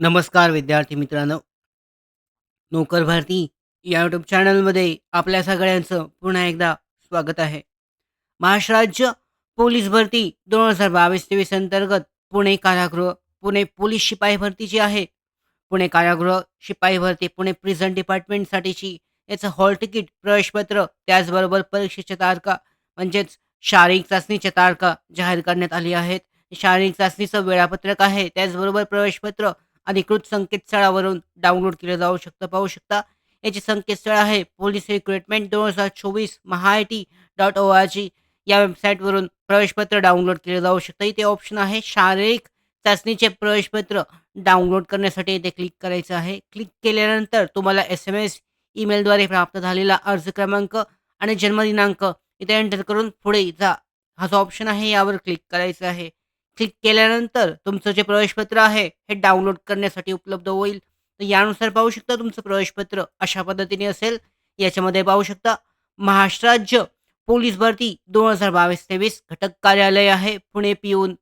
नमस्कार विद्यार्थी मित्रांनो. नोकर भारती या यूट्यूब चॅनलमध्ये आपल्या सगळ्यांचं पुन्हा एकदा स्वागत आहे. महाराष्ट्र राज्य पोलीस भरती 2022-23 अंतर्गत पुणे कारागृह, पुणे पोलीस शिपाई भरती जी आहे, पुणे कारागृह शिपाई भरती, पुणे प्रिझन डिपार्टमेंटसाठीची याचं हॉल तिकीट, प्रवेशपत्र, त्याचबरोबर परीक्षेच्या तारखा म्हणजेच शारीरिक चाचणीच्या तारखा जाहीर करण्यात आली आहेत. शारीरिक चाचणीचं वेळापत्रक आहे, त्याचबरोबर प्रवेशपत्र अधिकृत संकेतस्थळावरून डाउनलोड केलं जाऊ शकतं. पाहू शकता याचे संकेतस्थळ आहे police recruitment 2024 MahaIT dot O R G या वेबसाईटवरून प्रवेशपत्र डाउनलोड केलं जाऊ शकतं. इथे ऑप्शन आहे शारीरिक चाचणीचे प्रवेशपत्र डाउनलोड करण्यासाठी इथे क्लिक करायचं आहे. क्लिक केल्यानंतर तुम्हाला एस-एम-एस, ईमेलद्वारे प्राप्त झालेला अर्ज क्रमांक आणि जन्मदिनांक इथे एंटर करून पुढे जा. हा जो ऑप्शन आहे यावर क्लिक करायचं आहे. क्लिक केल्यानंतर तुमचं जे प्रवेशपत्र आहे हे डाउनलोड करण्यासाठी उपलब्ध होईल. तर यानुसार पाहू शकता तुमचं प्रवेशपत्र अशा पद्धतीने असेल. याच्यामध्ये पाहू शकता महाराष्ट्र राज्य पोलीस भरती 2022-23 घटक कार्यालय आहे पुणे पिऊन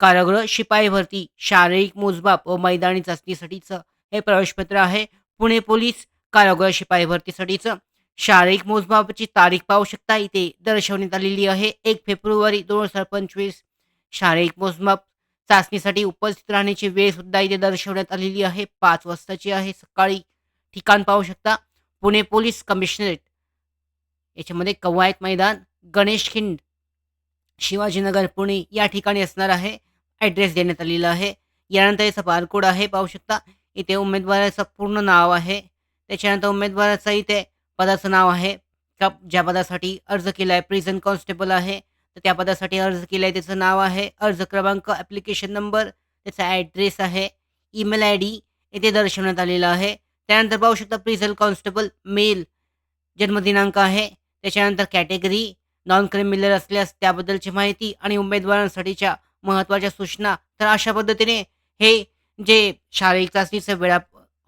कारागृह शिपाई भरती शारीरिक मोजमाप व मैदानी चाचणीसाठीचं हे प्रवेशपत्र आहे. पुणे पोलीस कारागृह शिपाई भरतीसाठीचं शारीरिक मोजमापाची तारीख पाहू शकता इथे दर्शवण्यात आलेली आहे. एक फेब्रुवारी 2025 शारीरिक मोजमाप चाचणीसाठी उपस्थित राहण्याची वेळ सुद्धा इथे दर्शवण्यात आलेली आहे. पाच वाजताची आहे सकाळी. ठिकाण पाहू शकता पुणे पोलीस कमिशनरेट. याच्यामध्ये कवायत मैदान, गणेश खिंड, शिवाजीनगर, पुणे या ठिकाणी असणार आहे. ॲड्रेस देण्यात आलेला आहे. यानंतर याचा बारकोड आहे पाहू शकता. इथे उमेदवाराचं पूर्ण नाव आहे. त्याच्यानंतर उमेदवाराचं इथे पदाचं नाव आहे. का ज्या पदासाठी अर्ज केला आहे प्रिझन कॉन्स्टेबल आहे. तर त्या पदासाठी अर्ज केला आहे त्याचं नाव आहे. अर्ज क्रमांक, ॲप्लिकेशन नंबर, त्याचा ॲड्रेस आहे. ईमेल आय डी इथे दर्शवण्यात आलेलं आहे. त्यानंतर पाहू शकता प्रिझल कॉन्स्टेबल मेल जन्मदिनांक आहे. त्याच्यानंतर कॅटेगरी नॉन क्रिमिनल असल्यास त्याबद्दलची माहिती आणि उमेदवारांसाठीच्या महत्त्वाच्या सूचना. तर अशा पद्धतीने हे जे शारीरिक चाचणीचं वेळा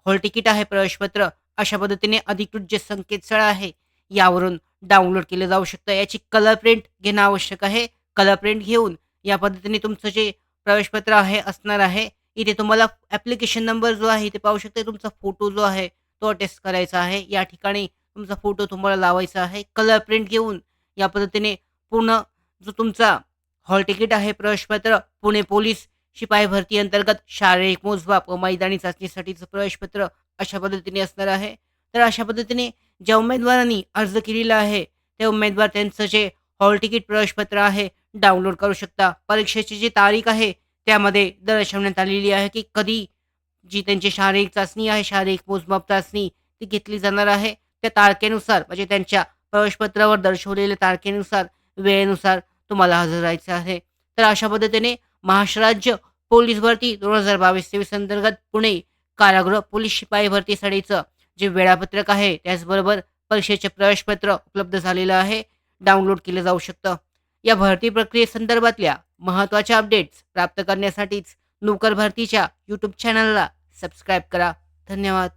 हॉल तिकीट आहे प्रवेशपत्र अशा पद्धतीने अधिकृत जे संकेतस्थळ आहे यावरून डाउनलोड केलं जाऊ शकतं. याची कलर प्रिंट घेणं आवश्यक आहे. कलर प्रिंट घेऊन या पद्धतीने तुमचं जे प्रवेशपत्र आहे असणार आहे. इथे तुम्हाला ॲप्लिकेशन नंबर जो आहे इथे पाहू शकता तुमचा फोटो जो आहे तो अटेस्ट करायचा आहे. या ठिकाणी तुमचा फोटो तुम्हाला लावायचा आहे. कलर प्रिंट घेऊन या पद्धतीने पूर्ण जो तुमचा हॉल तिकीट आहे प्रवेशपत्र पुणे पोलीस शिपाई भरती अंतर्गत शारीरिक मोजमाप व मैदानी चाचणीसाठीचं प्रवेशपत्र अशा पद्धतीने असणार आहे. तर अशा पद्धतीने ज्या उमेदवारांनी अर्ज केलेला आहे ते उमेदवार त्यांचं जे हॉल तिकीट प्रवेशपत्र आहे डाउनलोड करू शकता. परीक्षेची जी तारीख आहे त्यामध्ये दर्शवण्यात आलेली आहे की कधी जी त्यांची शारीरिक चाचणी आहे, शारीरिक मोजमाप चाचणी ती घेतली जाणार आहे. त्या तारखेनुसार म्हणजे त्यांच्या प्रवेशपत्रावर दर्शवलेल्या तारखेनुसार, वेळेनुसार तुम्हाला हजर राहायचं आहे. तर अशा पद्धतीने महाराष्ट्र राज्य पोलीस भरती 2022-23 अंतर्गत पुणे कारागृह पोलीस शिपाई भरतीसाठीचं जे वेळापत्रक आहे त्याचबरोबर परीक्षेचे प्रवेशपत्र उपलब्ध झालेलं आहे. डाउनलोड केलं जाऊ शकतं. या भरती प्रक्रियेसंदर्भातल्या महत्त्वाच्या अपडेट्स प्राप्त करण्यासाठीच नोकर भरतीच्या यूट्यूब चॅनलला सबस्क्राईब करा. धन्यवाद.